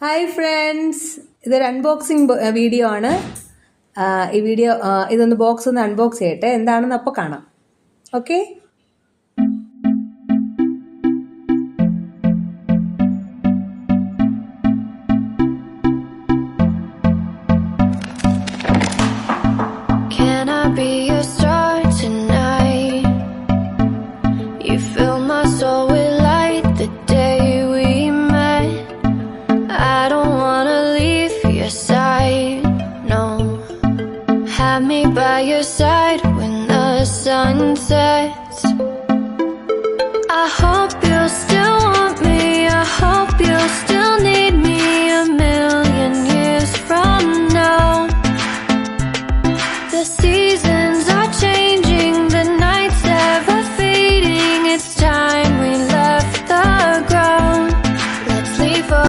Hi friends ഇതൊരു unboxing video ആണ്. ഈ വീഡിയോ ഇതൊന്ന് ബോക്സ് ഒന്ന് അൺബോക്സ് ചെയ്യട്ടെ. എന്താണെന്ന് അപ്പോൾ കാണാം. Okay be your star tonight? You fill my soul have me by your side when the sun sets. I hope you still want me, I hope you still need me A million years from now. The season